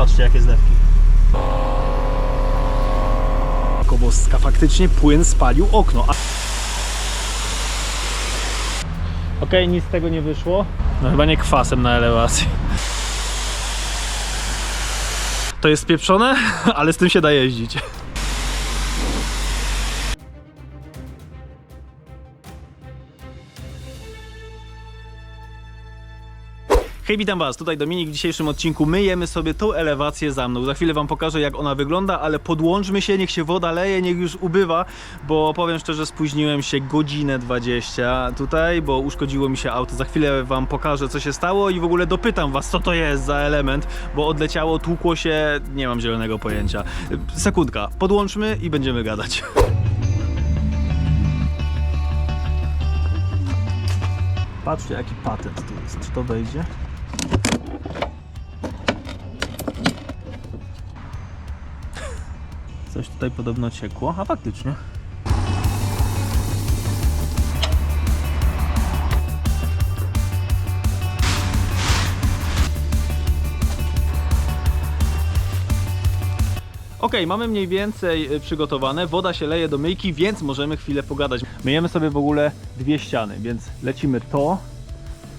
Patrzcie jakie zlewki. Koboska, faktycznie płyn spalił okno. A... Okej, nic z tego nie wyszło. No chyba nie kwasem na elewacji. To jest spieprzone, ale z tym się da jeździć. Hej, witam Was, tutaj Dominik. W dzisiejszym odcinku myjemy sobie tą elewację za mną. Za chwilę Wam pokażę, jak ona wygląda, ale podłączmy się, niech się woda leje, niech już ubywa, bo powiem szczerze, spóźniłem się godzinę 20 tutaj, bo uszkodziło mi się auto. Za chwilę Wam pokażę, co się stało i w ogóle dopytam Was, co to jest za element, bo odleciało, tłukło się, nie mam zielonego pojęcia. Sekundka, podłączmy i będziemy gadać. Patrzcie, jaki patent tu jest. Czy to wejdzie? Coś tutaj podobno ciekło, a faktycznie. Ok, mamy mniej więcej y, przygotowane. Woda się leje do myjki, więc możemy chwilę pogadać. Myjemy sobie w ogóle dwie ściany, więc lecimy to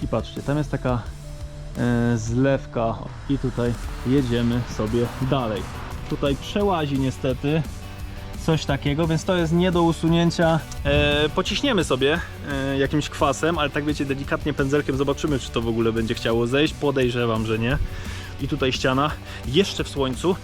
i patrzcie, tam jest taka zlewka i tutaj jedziemy sobie dalej. Tutaj przełazi niestety coś takiego, więc to jest nie do usunięcia. E, pociśniemy sobie e, jakimś kwasem, ale tak wiecie, delikatnie pędzelkiem zobaczymy, czy to w ogóle będzie chciało zejść. Podejrzewam, że nie. I tutaj ściana jeszcze w słońcu.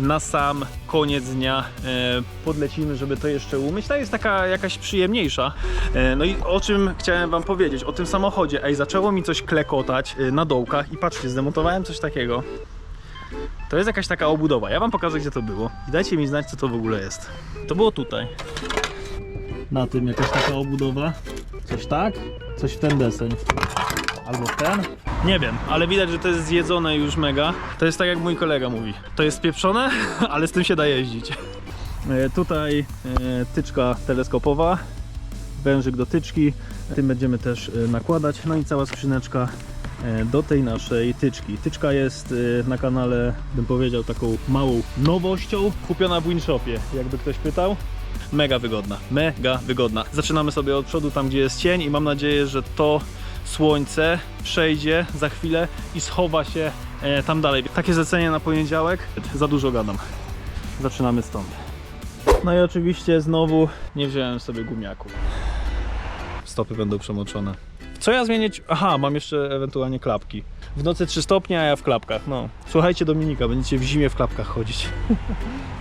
Na sam koniec dnia e, podlecimy, żeby to jeszcze umyć. Ta jest taka jakaś przyjemniejsza. E, no i o czym chciałem Wam powiedzieć? O tym samochodzie. Ej, zaczęło mi coś klekotać e, na dołkach i patrzcie, zdemontowałem coś takiego. To jest jakaś taka obudowa. Ja wam pokażę, gdzie to było. I dajcie mi znać, co to w ogóle jest. To było tutaj. Na tym jakaś taka obudowa. Coś tak, coś w ten deseń. Albo ten. Nie wiem, ale widać, że to jest zjedzone już mega. To jest tak, jak mój kolega mówi. To jest pieprzone, ale z tym się da jeździć. E, tutaj e, tyczka teleskopowa, wężyk do tyczki. Tym będziemy też e, nakładać. No i cała skrzyneczka do tej naszej tyczki. Tyczka jest na kanale, bym powiedział, taką małą nowością. Kupiona w Winshopie, jakby ktoś pytał. Mega wygodna, mega wygodna. Zaczynamy sobie od przodu, tam gdzie jest cień i mam nadzieję, że to słońce przejdzie za chwilę i schowa się e, tam dalej. Takie zlecenie na poniedziałek. Za dużo gadam. Zaczynamy stąd. No i oczywiście znowu nie wziąłem sobie gumiaków. Stopy będą przemoczone. Co ja zmienić? Aha, mam jeszcze ewentualnie klapki. W nocy 3 stopnie, a ja w klapkach. No, słuchajcie Dominika, będziecie w zimie w klapkach chodzić.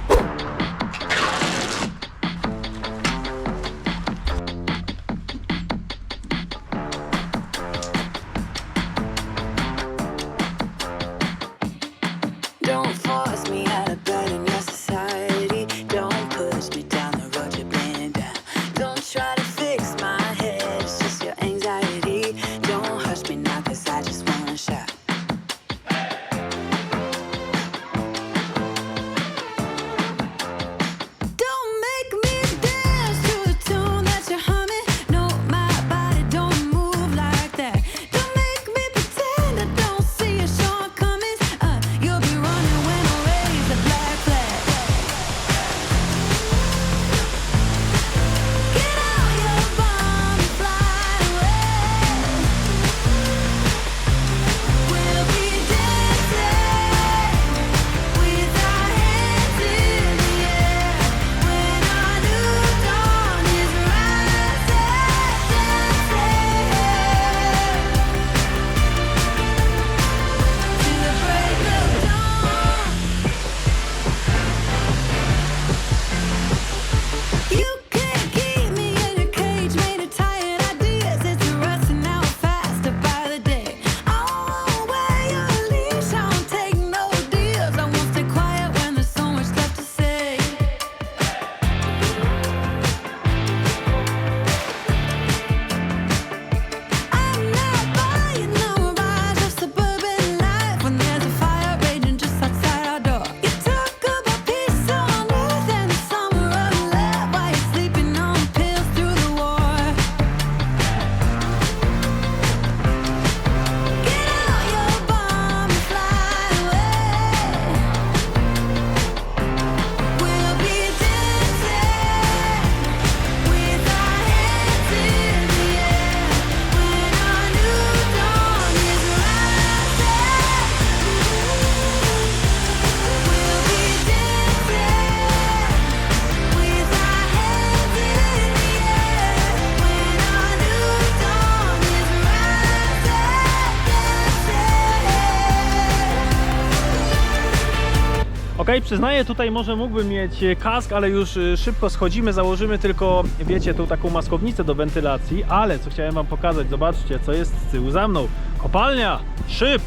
Ok, przyznaję, tutaj może mógłbym mieć e, kask, ale już e, szybko schodzimy, założymy tylko, wiecie, tą taką maskownicę do wentylacji, ale co chciałem wam pokazać, zobaczcie, co jest z tyłu za mną. Kopalnia, szyb,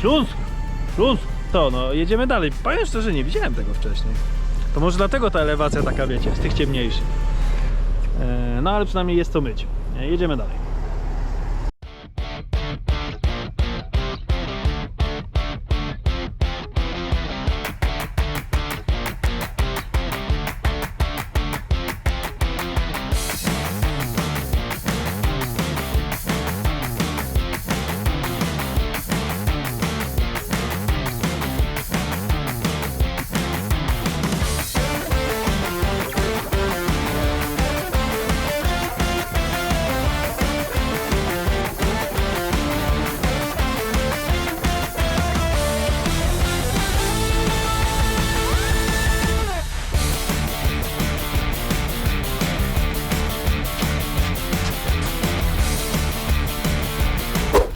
Śląsk, Śląsk. To, no, jedziemy dalej. Powiem szczerze, nie widziałem tego wcześniej. To może dlatego ta elewacja taka, wiecie, z tych ciemniejszych. E, no, ale przynajmniej jest to myć. Jedziemy dalej.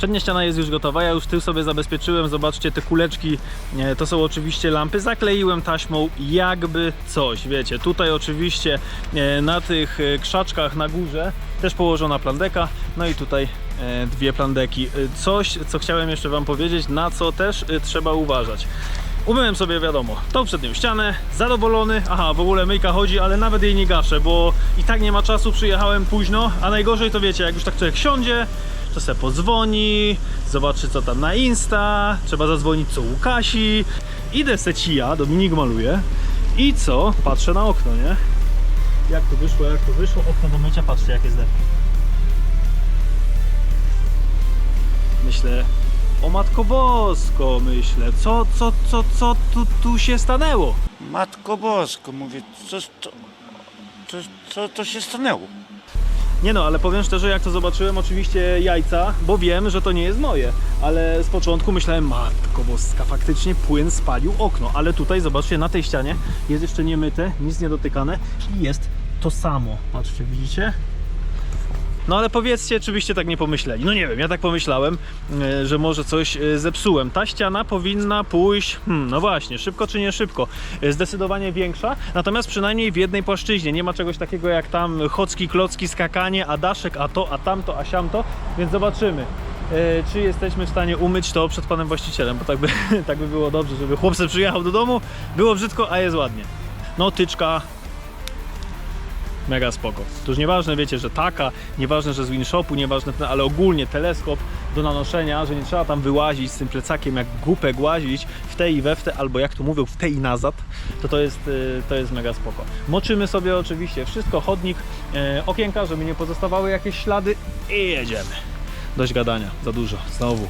Przednia ściana jest już gotowa, ja już tył sobie zabezpieczyłem, zobaczcie te kuleczki, e, to są oczywiście lampy, zakleiłem taśmą jakby coś, wiecie, tutaj oczywiście e, na tych e, krzaczkach na górze też położona plandeka, no i tutaj dwie plandeki. Coś, co chciałem jeszcze Wam powiedzieć, na co też trzeba uważać. Umyłem sobie, wiadomo, tą przednią ścianę, zadowolony, aha, w ogóle myjka chodzi, ale nawet jej nie gaszę, bo i tak nie ma czasu, przyjechałem późno, a najgorzej to wiecie, jak już tak człowiek siądzie, to se pozwoni, zobaczy co tam na Insta, trzeba zadzwonić co u Kasi, idę se cija, Dominik maluje i co? Patrzę na okno, nie? Jak to wyszło, jak to wyszło, okno do mycia, patrzcie jakie zlepki. Myślę, o Matko Bosko, myślę, co, co, co, co tu, tu się stanęło? Matko Bosko, mówię, co, co, co, co to się stanęło? Nie no, ale powiem szczerze, jak to zobaczyłem oczywiście jajca, bo wiem, że to nie jest moje, ale z początku myślałem, matko boska, faktycznie płyn spalił okno, ale tutaj zobaczcie, na tej ścianie jest jeszcze niemyte, nic nie dotykane. I jest to samo, patrzcie, widzicie? No ale powiedzcie, czy byście tak nie pomyśleli? No nie wiem, ja tak pomyślałem, e, że może coś e, zepsułem. Ta ściana powinna pójść, hmm, no właśnie, szybko czy nie szybko, e, zdecydowanie większa, natomiast przynajmniej w jednej płaszczyźnie. Nie ma czegoś takiego jak tam chocki, klocki, skakanie, a daszek, a to, a tamto, a siamto, więc zobaczymy. Czy jesteśmy w stanie umyć to przed panem właścicielem, bo tak by, tak by było dobrze, żeby chłopcy przyjechał do domu, było brzydko, a jest ładnie. No, tyczka, mega spoko. To już nieważne, wiecie, że taka, nieważne, że z winshopu, nieważne, ten, ale ogólnie teleskop do nanoszenia, że nie trzeba tam wyłazić z tym plecakiem jak głupek łazić w te i we w te, albo jak to mówią, w te i nazad, to to jest, y, to jest mega spoko. Moczymy sobie oczywiście wszystko, chodnik, e, okienka, żeby nie pozostawały jakieś ślady i jedziemy. Dość gadania, za dużo, znowu.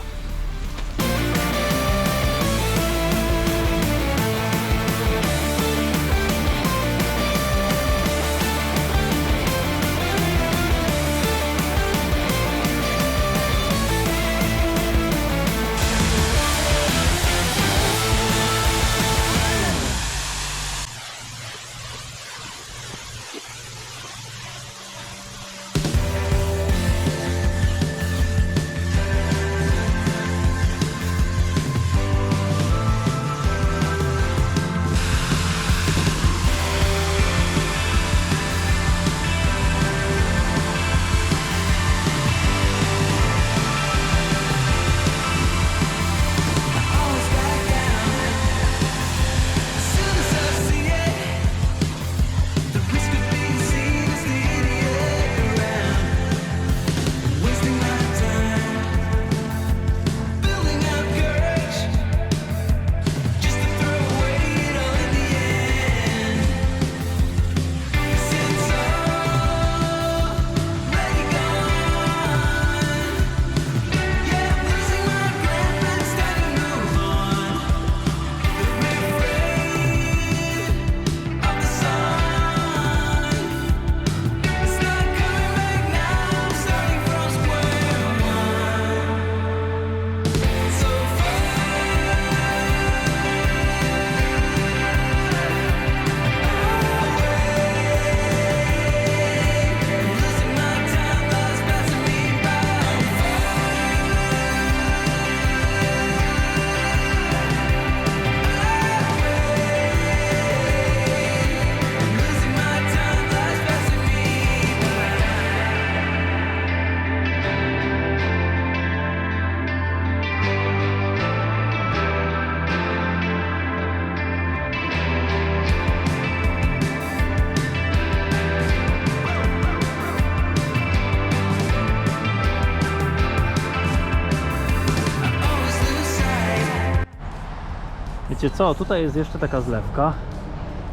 Wiecie co, tutaj jest jeszcze taka zlewka,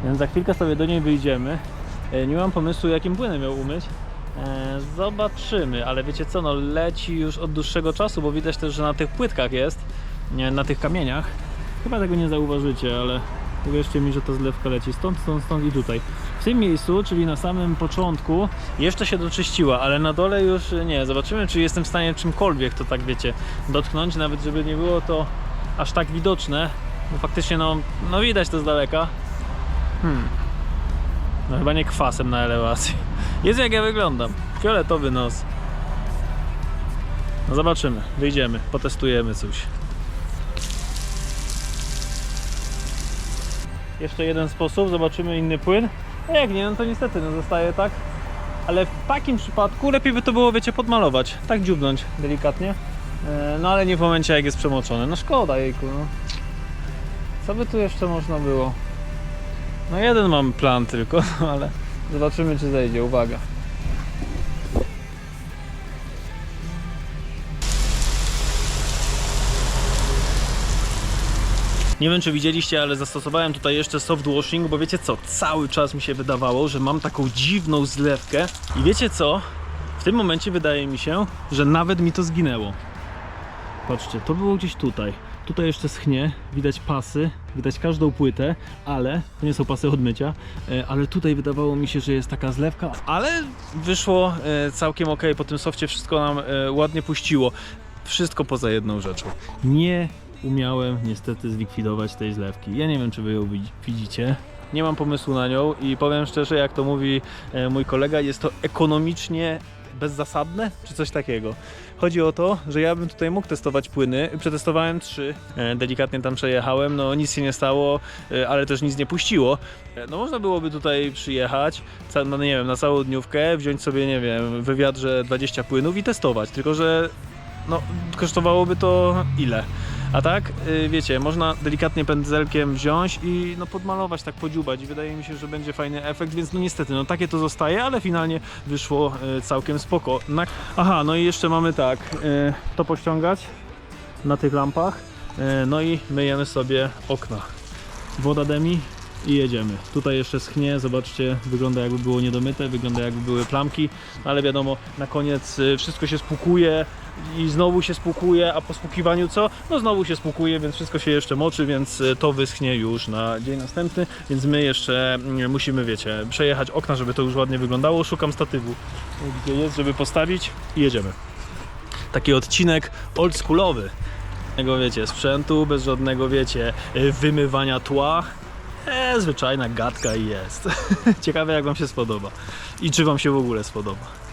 więc za chwilkę sobie do niej wyjdziemy. E, Nie mam pomysłu jakim płynem ją umyć. E, Zobaczymy, ale wiecie co, no leci już od dłuższego czasu, bo widać też, że na tych płytkach jest, na tych kamieniach. Chyba tego nie zauważycie, ale uwierzcie mi, że ta zlewka leci stąd, stąd, stąd i tutaj. W tym miejscu, czyli na samym początku, jeszcze się doczyściła, ale na dole już nie. Zobaczymy, czy jestem w stanie czymkolwiek to tak, wiecie, dotknąć, nawet żeby nie było to aż tak widoczne, bo faktycznie no, no widać to z daleka. Hmm. No chyba nie kwasem na elewacji. Jest jak ja wyglądam. Fioletowy nos. No zobaczymy, wyjdziemy, potestujemy coś. Jeszcze jeden sposób, zobaczymy inny płyn. A jak nie, no to niestety no zostaje tak. Ale w takim przypadku lepiej by to było, wiecie, podmalować. Tak dziubnąć delikatnie. E, No ale nie w momencie jak jest przemoczone. No szkoda jejku, no. Co by tu jeszcze można było? No jeden mam plan tylko, no ale zobaczymy czy zejdzie, uwaga. Nie wiem czy widzieliście, ale zastosowałem tutaj jeszcze soft washing, bo wiecie co, cały czas mi się wydawało, że mam taką dziwną zlewkę i wiecie co, w tym momencie wydaje mi się, że nawet mi to zginęło. Patrzcie, to było gdzieś tutaj. Tutaj jeszcze schnie, widać pasy, widać każdą płytę, ale to nie są pasy od mycia, e, ale tutaj wydawało mi się, że jest taka zlewka, ale wyszło e, całkiem ok, po tym sofcie wszystko nam e, ładnie puściło. Wszystko poza jedną rzeczą. Nie umiałem niestety zlikwidować tej zlewki. Ja nie wiem, czy wy ją widzi- widzicie. Nie mam pomysłu na nią i powiem szczerze, jak to mówi mój kolega, jest to ekonomicznie bezzasadne, czy coś takiego. Chodzi o to, że ja bym tutaj mógł testować płyny. Przetestowałem trzy, e, delikatnie tam przejechałem, no nic się nie stało, e, ale też nic nie puściło. E, No można byłoby tutaj przyjechać, no nie wiem, na całą dniówkę, wziąć sobie, nie wiem, wywiadrze 20 płynów i testować, tylko że no kosztowałoby to ile? A tak, y, wiecie, można delikatnie pędzelkiem wziąć i no podmalować, tak podziubać. Wydaje mi się, że będzie fajny efekt, więc no niestety, no takie to zostaje, ale finalnie wyszło y, całkiem spoko. Aha, no i jeszcze mamy tak, y, to pościągać na tych lampach, no i myjemy sobie okna. Woda demi i jedziemy. Tutaj jeszcze schnie, zobaczcie, wygląda jakby było niedomyte, wygląda jakby były plamki, ale wiadomo, na koniec y, wszystko się spłukuje i znowu się spłukuje, a po spłukiwaniu co? No znowu się spłukuje, więc wszystko się jeszcze moczy, więc y, to wyschnie już na dzień następny, więc my jeszcze mm, musimy, wiecie, przejechać okna, żeby to już ładnie wyglądało. Szukam statywu, gdzie jest, żeby postawić i jedziemy. Taki odcinek oldschoolowy. Wiecie, sprzętu, bez żadnego, wiecie, wymywania tła. E, zwyczajna gadka i jest. Ciekawe jak Wam się spodoba. I czy Wam się w ogóle spodoba.